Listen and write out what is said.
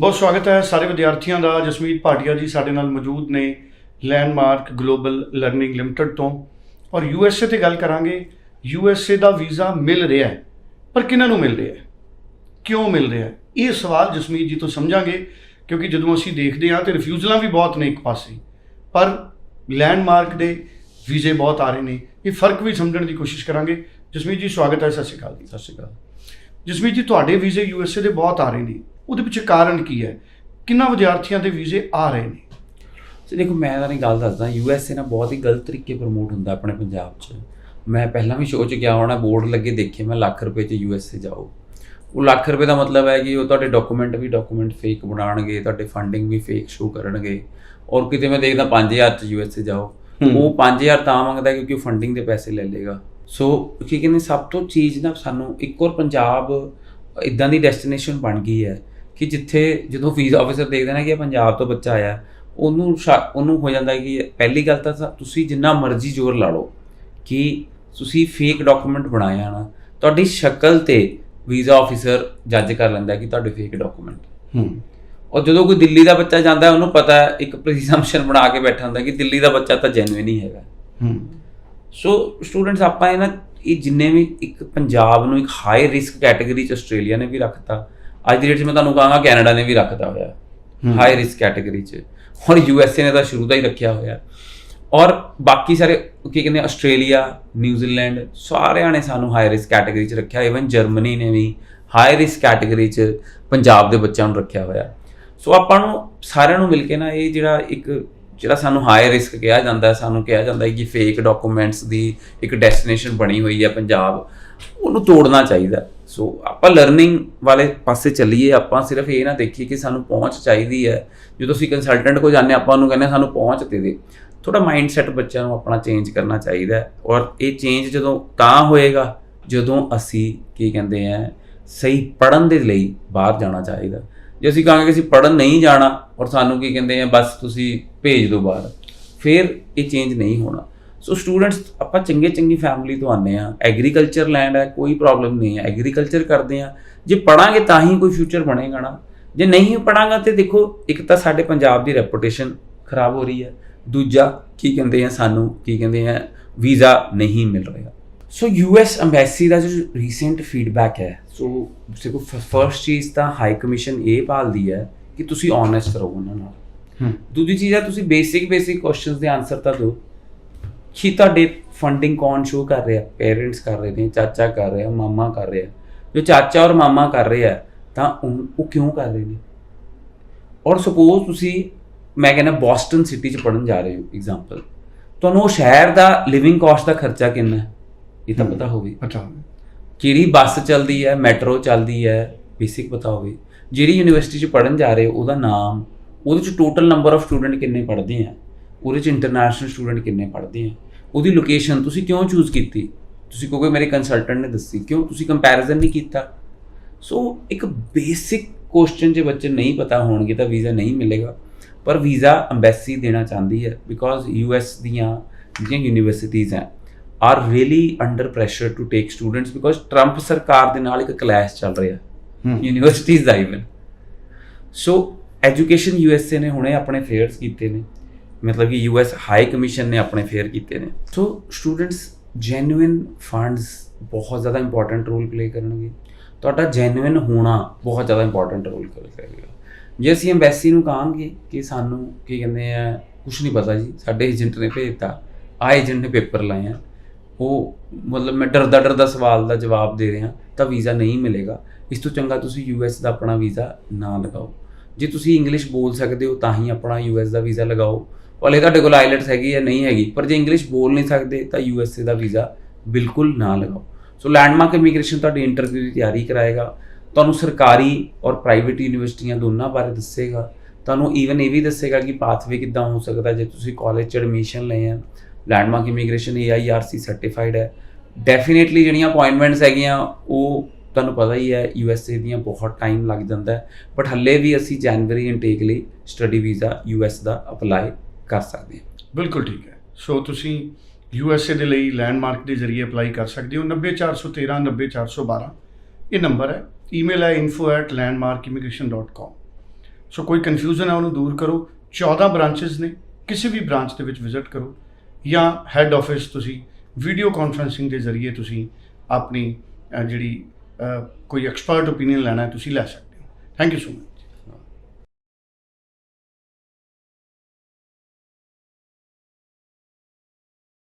ਬਹੁਤ ਸਵਾਗਤ ਹੈ ਸਾਰੇ ਵਿਦਿਆਰਥੀਆਂ ਦਾ। ਜਸਮੀਤ ਭਾਟੀਆ ਜੀ ਸਾਡੇ ਨਾਲ ਮੌਜੂਦ ਨੇ ਲੈਂਡਮਾਰਕ ਗਲੋਬਲ ਲਰਨਿੰਗ ਲਿਮਟਿਡ ਤੋਂ। ਔਰ ਯੂ ਐਸ ਏ ਤੇ ਗੱਲ ਕਰਾਂਗੇ ਯੂ ਐਸ ਏ ਦਾ ਵੀਜ਼ਾ ਮਿਲ ਰਿਹਾ ਹੈ। ਪਰ ਕਿਹਨਾਂ ਨੂੰ ਮਿਲ ਰਿਹਾ ਹੈ? ਕਿਉਂ ਮਿਲ ਰਿਹਾ ਹੈ? ਇਹ ਸਵਾਲ ਜਸਮੀਤ ਜੀ ਤੋਂ ਸਮਝਾਂਗੇ ਕਿਉਂਕਿ ਜਦੋਂ ਅਸੀਂ ਦੇਖਦੇ ਹਾਂ ਤੇ ਰਿਫਿਊਜ਼ਲਾਂ ਵੀ ਬਹੁਤ ਨੇ ਇੱਕ ਪਾਸੇ। ਪਰ ਲੈਂਡਮਾਰਕ ਦੇ ਵੀਜ਼ੇ ਬਹੁਤ ਆ ਰਹੇ ਨੇ। ਇਹ ਫ਼ਰਕ ਵੀ ਸਮਝਣ ਦੀ ਕੋਸ਼ਿਸ਼ ਕਰਾਂਗੇ। ਜਸਮੀਤ ਜੀ ਸਵਾਗਤ ਹੈ ਸਤਿ ਸ਼੍ਰੀ ਅਕਾਲ ਜੀ। ਸਤਿ ਸ਼੍ਰੀ ਅਕਾਲ। ਜਸਮੀਤ ਜੀ ਤੁਹਾਡੇ ਵੀਜ਼ੇ ਯੂ ਐਸ ਏ ਦੇ ਬਹੁਤ ਆ ਰਹੇ ਨੇ। ਉਹਦੇ ਪਿੱਛੇ ਕਾਰਨ ਕੀ ਹੈ? ਕਿੰਨਾ ਵਿਦਿਆਰਥੀਆਂ ਦੇ ਵੀਜ਼ੇ ਆ ਰਹੇ ਨੇ? ਸੋ ਦੇਖੋ ਮੈਂ ਤਾਂ ਨਹੀਂ ਗੱਲ ਦੱਸਦਾ ਯੂ ਐਸ ਏ ਨਾ ਬਹੁਤ ਹੀ ਗਲਤ ਤਰੀਕੇ ਪ੍ਰਮੋਟ ਹੁੰਦਾ ਆਪਣੇ ਪੰਜਾਬ 'ਚ। ਮੈਂ ਪਹਿਲਾਂ ਵੀ ਸ਼ੋਅ 'ਚ ਗਿਆ ਹੋਣਾ ਬੋਰਡ ਲੱਗੇ ਦੇਖੇ ਮੈਂ ਲੱਖ ਰੁਪਏ 'ਚ ਯੂ ਐਸ ਏ ਜਾਓ। ਉਹ ਲੱਖ ਰੁਪਏ ਦਾ ਮਤਲਬ ਹੈ ਕਿ ਉਹ ਤੁਹਾਡੇ ਡਾਕੂਮੈਂਟ ਵੀ ਡਾਕੂਮੈਂਟ ਫੇਕ ਬਣਾਉਣਗੇ ਤੁਹਾਡੇ ਫੰਡਿੰਗ ਵੀ ਫੇਕ ਸ਼ੋ ਕਰਨਗੇ। ਔਰ ਕਿਤੇ ਮੈਂ ਦੇਖਦਾ 5000 'ਚ ਯੂ ਐਸ ਏ ਜਾਓ। ਉਹ 5000 ਤਾਂ ਮੰਗਦਾ ਕਿਉਂਕਿ ਫੰਡਿੰਗ ਦੇ ਪੈਸੇ ਲੈ ਲੇਗਾ ਸੋ ਕੀ ਕਹਿੰਦੇ ਸਭ ਤੋਂ ਚੀਜ਼ ਨਾ ਸਾਨੂੰ ਇੱਕ ਹੋਰ ਪੰਜਾਬ ਇਦਾਂ ਦੀ ਡੈਸਟੀਨੇਸ਼ਨ ਬਣ ਗਈ ਹੈ। ਕਿ ਜਿੱਥੇ ਜਦੋਂ ਵੀਜ਼ਾ ਆਫੀਸਰ ਦੇਖਦੇ ਨੇ ਕਿ ਇਹ ਪੰਜਾਬ ਤੋਂ ਬੱਚਾ ਆਇਆ ਉਹਨੂੰ ਉਹਨੂੰ ਹੋ ਜਾਂਦਾ ਕਿ ਪਹਿਲੀ ਗੱਲ ਤਾਂ ਤੁਸੀਂ ਜਿੰਨਾ ਮਰਜ਼ੀ ਜ਼ੋਰ ਲਾ ਲਓ ਕਿ ਤੁਸੀਂ ਫੇਕ ਡਾਕੂਮੈਂਟ ਬਣਾਇਆ ਨਾ ਤੁਹਾਡੀ ਸ਼ਕਲ ਤੇ ਵੀਜ਼ਾ ਆਫੀਸਰ ਜੱਜ ਕਰ ਲੈਂਦਾ ਕਿ ਤੁਹਾਡੇ ਫੇਕ ਡਾਕੂਮੈਂਟ ਹੂੰ। ਔਰ ਜਦੋਂ ਕੋਈ ਦਿੱਲੀ ਦਾ ਬੱਚਾ ਜਾਂਦਾ ਹੈ, ਉਹਨੂੰ ਪਤਾ ਹੈ ਇੱਕ ਪ੍ਰੀਜ਼ੰਪਸ਼ਨ ਬਣਾ ਕੇ ਬੈਠਾ ਹੁੰਦਾ ਕਿ ਦਿੱਲੀ ਦਾ ਬੱਚਾ ਤਾਂ ਜੈਨੂਇਨ ਹੀ ਹੈਗਾ। ਹੂੰ। ਸੋ ਸਟੂਡੈਂਟਸ ਆਪਾਂ ਇਹ ਨਾ ਇਹ ਜਿੰਨੇ ਵੀ ਇੱਕ ਪੰਜਾਬ ਨੂੰ ਇੱਕ ਹਾਈ ਰਿਸਕ ਕੈਟਾਗਰੀ ਚ ਆਸਟ੍ਰੇਲੀਆ ਨੇ ਵੀ ਰੱਖਤਾ ਅੱਜ ਦੀ ਡੇਟ 'ਚ ਮੈਂ ਤੁਹਾਨੂੰ ਕਹਾਂਗਾ ਕੈਨੇਡਾ ਨੇ ਵੀ ਰੱਖਤਾ ਹੋਇਆ। ਹਾਈ ਰਿਸਕ ਕੈਟਾਗਰੀ 'ਚ। ਔਰ ਯੂ ਐਸ ਏ ਨੇ ਤਾਂ ਸ਼ੁਰੂ ਦਾ ਹੀ ਰੱਖਿਆ ਹੋਇਆ। ਔਰ ਬਾਕੀ ਸਾਰੇ ਕੀ ਕਹਿੰਦੇ ਆਸਟ੍ਰੇਲੀਆ ਨਿਊਜ਼ੀਲੈਂਡ ਸਾਰਿਆਂ ਨੇ ਸਾਨੂੰ ਹਾਈ ਰਿਸਕ ਕੈਟਾਗਰੀ 'ਚ ਰੱਖਿਆ। ਇਵਨ ਜਰਮਨੀ ਨੇ ਵੀ ਹਾਈ ਰਿਸਕ ਕੈਟਾਗਰੀ 'ਚ ਪੰਜਾਬ ਦੇ ਬੱਚਿਆਂ ਨੂੰ ਰੱਖਿਆ ਹੋਇਆ। ਸੋ ਆਪਾਂ ਨੂੰ ਸਾਰਿਆਂ ਨੂੰ ਮਿਲ ਕੇ ਨਾ ਇਹ ਜਿਹੜਾ ਇੱਕ ਜਿਹੜਾ ਸਾਨੂੰ ਹਾਈ ਰਿਸਕ ਕਿਹਾ ਜਾਂਦਾ ਹੈ ਸਾਨੂੰ ਕਿਹਾ ਜਾਂਦਾ ਹੈ ਕਿ ਫੇਕ ਡਾਕੂਮੈਂਟਸ ਦੀ ਇੱਕ ਡੈਸਟੀਨੇਸ਼ਨ ਬਣੀ ਹੋਈ ਹੈ ਪੰਜਾਬ। ਉਹਨੂੰ ਤੋੜਨਾ ਚਾਹੀਦਾ। ਸੋ ਆਪਾਂ ਲਰਨਿੰਗ ਵਾਲੇ ਪਾਸੇ ਚੱਲੀਏ ਆਪਾਂ ਸਿਰਫ ਇਹ ਨਾ ਦੇਖੀਏ ਕਿ ਸਾਨੂੰ ਪਹੁੰਚ ਚਾਹੀਦੀ ਹੈ। ਜਦੋਂ ਅਸੀਂ ਕੰਸਲਟੈਂਟ ਕੋਲ ਜਾਂਦੇ ਹਾਂ, ਆਪਾਂ ਉਹਨੂੰ ਕਹਿੰਦੇ ਹਾਂ, ਸਾਨੂੰ ਪਹੁੰਚ ਦੇ ਦੇ। ਥੋੜਾ ਮਾਈਂਡਸੈਟ ਬੱਚਿਆਂ ਨੂੰ ਆਪਣਾ ਚੇਂਜ ਕਰਨਾ ਚਾਹੀਦਾ ਹੈ। ਔਰ ਇਹ ਚੇਂਜ ਜਦੋਂ ਤਾਂ ਹੋਏਗਾ ਜਦੋਂ ਅਸੀਂ ਕੀ ਕਹਿੰਦੇ ਆ ਸਹੀ ਪੜਨ ਦੇ ਲਈ ਬਾਹਰ ਜਾਣਾ ਚਾਹੀਦਾ। ਜੇ ਅਸੀਂ ਕਹਾਂਗੇ ਕਿ ਅਸੀਂ ਪੜਨ ਨਹੀਂ ਜਾਣਾ ਔਰ ਸਾਨੂੰ ਕੀ ਕਹਿੰਦੇ ਆ ਬਸ ਤੁਸੀਂ ਭੇਜ ਦਿਓ ਬਾਹਰ ਫਿਰ ਇਹ ਚੇਂਜ ਨਹੀਂ ਹੋਣਾ। ਸੋ ਸਟੂਡੈਂਟਸ ਆਪਾਂ ਚੰਗੇ ਚੰਗੀ ਫੈਮਿਲੀ ਤੋਂ ਆਨੇ ਆ ਐਗਰੀਕਲਚਰ ਲੈਂਡ ਹੈ ਕੋਈ ਪ੍ਰੋਬਲਮ ਨਹੀਂ ਹੈ। ਐਗਰੀਕਲਚਰ ਕਰਦੇ ਆ ਜੇ ਪੜਾਂਗੇ ਤਾਂ ਹੀ ਕੋਈ ਫਿਊਚਰ ਬਣੇਗਾ ਨਾ। ਜੇ ਨਹੀਂ ਪੜਾਂਗਾ ਤੇ ਦੇਖੋ ਇੱਕ ਤਾਂ ਸਾਡੇ ਪੰਜਾਬ ਦੀ ਰੈਪੂਟੇਸ਼ਨ ਖਰਾਬ ਹੋ ਰਹੀ ਹੈ। ਦੂਜਾ ਕੀ ਕਹਿੰਦੇ ਆ ਸਾਨੂੰ ਕੀ ਕਹਿੰਦੇ ਆ ਵੀਜ਼ਾ ਨਹੀਂ ਮਿਲ ਰਿਹਾ। ਸੋ ਯੂਐਸ ਐਮਬੈਸੀ ਦਾ ਜੋ ਰੀਸੈਂਟ ਫੀਡਬੈਕ ਹੈ ਸੋ ਦੇਖੋ ਫਰਸਟ ਚੀਜ਼ ਤਾਂ ਹਾਈ ਕਮਿਸ਼ਨ ਇਹ ਭਾਲਦੀ ਹੈ ਕਿ ਤੁਸੀਂ ਓਨੈਸਟ ਰਹੋ ਉਹਨਾਂ ਨਾਲ। ਦੂਜੀ ਚੀਜ਼ ਹੈ ਤੁਸੀਂ ਬੇਸਿਕ ਬੇਸਿਕ ਕੁਐਸਚਨਸ ਦੇ ਆਨਸਰ ਤਾਂ ਦਿਓ। ਕਿ ਤੁਹਾਡੇ ਫੰਡਿੰਗ ਕੌਣ ਸ਼ੋ ਕਰ ਰਿਹਾ? ਪੇਰੈਂਟਸ ਕਰ ਰਹੇ ਨੇ ਚਾਚਾ ਕਰ ਰਿਹਾ ਮਾਮਾ ਕਰ ਰਿਹਾ। ਜੋ ਚਾਚਾ ਔਰ ਮਾਮਾ ਕਰ ਰਿਹਾ ਤਾਂ ਉਹ ਉਹ ਕਿਉਂ ਕਰ ਰਹੇ ਨੇ? ਔਰ ਸਪੋਜ਼ ਤੁਸੀਂ ਮੈਂ ਕਹਿੰਦਾ ਬੋਸਟਨ ਸਿਟੀ ਚ ਪੜਨ ਜਾ ਰਹੇ ਹੋ ਐਗਜ਼ਾਮਪਲ ਤੁਹਾਨੂੰ ਉਹ ਸ਼ਹਿਰ ਦਾ ਲਿਵਿੰਗ ਕਾਸਟ ਦਾ ਖਰਚਾ ਕਿੰਨਾ ਹੈ? ਇਹ ਤਾਂ। ਪਤਾ ਹੋਵੇ। ਅੱਛਾ। ਕਿਹੜੀ ਬੱਸ ਚੱਲਦੀ ਹੈ ਮੈਟਰੋ ਚੱਲਦੀ ਹੈ ਬੇਸਿਕ ਪਤਾ ਹੋਵੇ। ਜਿਹੜੀ ਯੂਨੀਵਰਸਿਟੀ 'ਚ ਪੜਨ ਜਾ ਰਹੇ ਹੋ ਉਹਦਾ ਨਾਮ ਉਹਦੇ 'ਚ ਟੋਟਲ ਨੰਬਰ ਆਫ ਸਟੂਡੈਂਟ ਕਿੰਨੇ ਪੜ੍ਹਦੇ ਆ? ਉਹਦੇ 'ਚ ਇੰਟਰਨੈਸ਼ਨਲ ਸਟੂਡੈਂਟ ਕਿੰਨੇ ਪੜ੍ਹਦੇ ਆ? ਉਹਦੀ ਲੋਕੇਸ਼ਨ ਤੁਸੀਂ ਕਿਉਂ ਚੂਜ਼ ਕੀਤੀ? ਤੁਸੀਂ ਕਹੋਗੇ ਮੇਰੇ ਕੰਸਲਟੈਂਟ ਨੇ ਦੱਸੀ। ਕਿਉਂ? ਤੁਸੀਂ ਕੰਪੈਰੀਜ਼ਨ ਨਹੀਂ ਕੀਤਾ? ਸੋ ਇੱਕ ਬੇਸਿਕ ਕੁਐਸਚਨ ਜੇ ਬੱਚੇ ਨਹੀਂ ਪਤਾ ਹੋਣਗੇ ਤਾਂ ਵੀਜ਼ਾ ਨਹੀਂ ਮਿਲੇਗਾ। ਪਰ ਵੀਜ਼ਾ ਐਮਬੈਸੀ ਦੇਣਾ ਚਾਹੁੰਦੀ ਹੈ ਬਿਕੋਜ਼ ਯੂਐਸ ਦੀਆਂ ਜਿਹੜੀਆਂ ਯੂਨੀਵਰਸਿਟੀਆਂ ਹੈ are really under pressure to take students because Trump ਸਰਕਾਰ ਦੇ ਨਾਲ ਇੱਕ ਕਲੈਸ਼ ਚੱਲ ਰਿਹਾ। ਯੂਨੀਵਰਸਿਟੀਜ਼ ਦਾ ਇਵਨ ਸੋ ਐਜੂਕੇਸ਼ਨ ਯੂਐਸਏ ਨੇ ਹੁਣੇ ਆਪਣੇ ਫੇਅਰਸ ਕੀਤੇ ਨੇ। ਮਤਲਬ ਕਿ ਯੂਐਸ ਹਾਈ ਕਮਿਸ਼ਨ ਨੇ ਆਪਣੇ ਫੇਅਰ ਕੀਤੇ ਨੇ। ਸੋ ਸਟੂਡੈਂਟਸ ਜੈਨੂਇਨ ਫੰਡਸ ਬਹੁਤ ਜ਼ਿਆਦਾ ਇੰਪੋਰਟੈਂਟ ਰੋਲ ਪਲੇ ਕਰਨਗੇ। ਤੁਹਾਡਾ ਜੈਨੂਇਨ ਹੋਣਾ ਬਹੁਤ ਜ਼ਿਆਦਾ ਇੰਪੋਰਟੈਂਟ ਰੋਲ ਕਰੇਗਾ। ਜੇ ਅਸੀਂ ਐਮਬੈਸੀ ਨੂੰ ਕਹਾਂਗੇ ਕਿ ਸਾਨੂੰ ਕੀ ਕਹਿੰਦੇ ਆ ਕੁਝ ਨਹੀਂ ਪਤਾ ਜੀ, ਸਾਡੇ ਏਜੰਟ ਨੇ ਭੇਜਤਾ ਆ ਏਜੰਟ ਨੇ ਪੇਪਰ ਲਾਏ ਆ, ਉਹ ਮਤਲਬ ਮੈਂ ਡਰਦਾ ਡਰਦਾ ਸਵਾਲ ਦਾ ਜਵਾਬ ਦੇ ਰਿਹਾ, ਤਾਂ ਵੀਜ਼ਾ ਨਹੀਂ ਮਿਲੇਗਾ। ਇਸ ਤੋਂ ਚੰਗਾ ਤੁਸੀਂ ਯੂਐਸ ਦਾ ਆਪਣਾ ਵੀਜ਼ਾ ਨਾ ਲਗਾਓ। ਜੇ ਤੁਸੀਂ ਇੰਗਲਿਸ਼ ਬੋਲ ਸਕਦੇ ਹੋ, ਤਾਂ ਹੀ ਆਪਣਾ ਯੂਐਸ ਦਾ ਵੀਜ਼ਾ ਲਗਾਓ। ਭਲੇ ਤੁਹਾਡੇ ਕੋਲ ਆਈਲੈਟਸ ਹੈਗੀ ਜਾਂ ਨਹੀਂ ਹੈਗੀ, ਪਰ ਜੇ ਇੰਗਲਿਸ਼ ਬੋਲ ਨਹੀਂ ਸਕਦੇ ਤਾਂ ਯੂ ਐੱਸ ਏ ਦਾ ਵੀਜ਼ਾ ਬਿਲਕੁਲ ਨਾ ਲਗਾਓ। ਸੋ ਲੈਂਡਮਾਰਕ ਇਮੀਗ੍ਰੇਸ਼ਨ ਤੁਹਾਡੀ ਇੰਟਰਵਿਊ ਦੀ ਤਿਆਰੀ ਕਰਾਏਗਾ, ਤੁਹਾਨੂੰ ਸਰਕਾਰੀ ਔਰ ਪ੍ਰਾਈਵੇਟ ਯੂਨੀਵਰਸਿਟੀਆਂ ਦੋਨਾਂ ਬਾਰੇ ਦੱਸੇਗਾ, ਤੁਹਾਨੂੰ ਈਵਨ ਇਹ ਵੀ ਦੱਸੇਗਾ ਕਿ ਪਾਥਵੇ ਕਿੱਦਾਂ ਹੋ ਸਕਦਾ ਜੇ ਤੁਸੀਂ ਕਾਲਜ 'ਚ ਐਡਮਿਸ਼ਨ ਲਏ ਆ। ਲੈਂਡਮਾਰਕ ਇਮੀਗ੍ਰੇਸ਼ਨ AIRC ਸਰਟੀਫਾਈਡ ਹੈ। ਡੈਫੀਨੇਟਲੀ ਜਿਹੜੀਆਂ ਅਪਾਇੰਟਮੈਂਟਸ ਹੈਗੀਆਂ, ਉਹ ਤੁਹਾਨੂੰ ਪਤਾ ਹੀ ਹੈ ਯੂਐਸਏ ਦੀਆਂ ਬਹੁਤ ਟਾਈਮ ਲੱਗ ਜਾਂਦਾ ਹੈ। ਬਟ ਹੱਲੇ ਵੀ ਅਸੀਂ ਜਨਵਰੀ ਇਨਟੇਕ ਲਈ ਸਟੱਡੀ ਵੀਜ਼ਾ ਯੂਐਸ ਦਾ ਅਪਲਾਈ ਕਰ ਸਕਦੇ ਹਾਂ। ਬਿਲਕੁਲ ਠੀਕ ਹੈ। ਸੋ ਤੁਸੀਂ ਯੂ ਐਸ ਏ ਦੇ ਲਈ ਲੈਂਡਮਾਰਕ ਦੇ ਜ਼ਰੀਏ ਅਪਲਾਈ ਕਰ ਸਕਦੇ ਹੋ। 90413 90412 ਇਹ ਨੰਬਰ ਹੈ। ਈਮੇਲ ਹੈ info@landmarkimmigration.com ਸੋ ਕੋਈ ਕਨਫਿਊਜ਼ਨ ਹੈ, ਉਹਨੂੰ ਦੂਰ ਕਰੋ। 14 ਬ੍ਰਾਂਚਸ ਨੇ। ਕਿਸੇ ਵੀ ਬ੍ਰਾਂਚ ਦੇ ਵਿੱਚ ਵਿਜ਼ਿਟ ਕਰੋ। ਜਾਂ ਹੈੱਡ ਆਫਿਸ ਤੁਸੀਂ ਵੀਡੀਓ ਕਾਨਫਰੈਂਸਿੰਗ ਦੇ ਜ਼ਰੀਏ ਤੁਸੀਂ ਆਪਣੀ ਜਿਹੜੀ ਕੋਈ ਐਕਸਪਰਟ ਓਪੀਨੀਅਨ ਲੈਣਾ ਤੁਸੀਂ ਲੈ ਸਕਦੇ ਹੋ। Thank you so much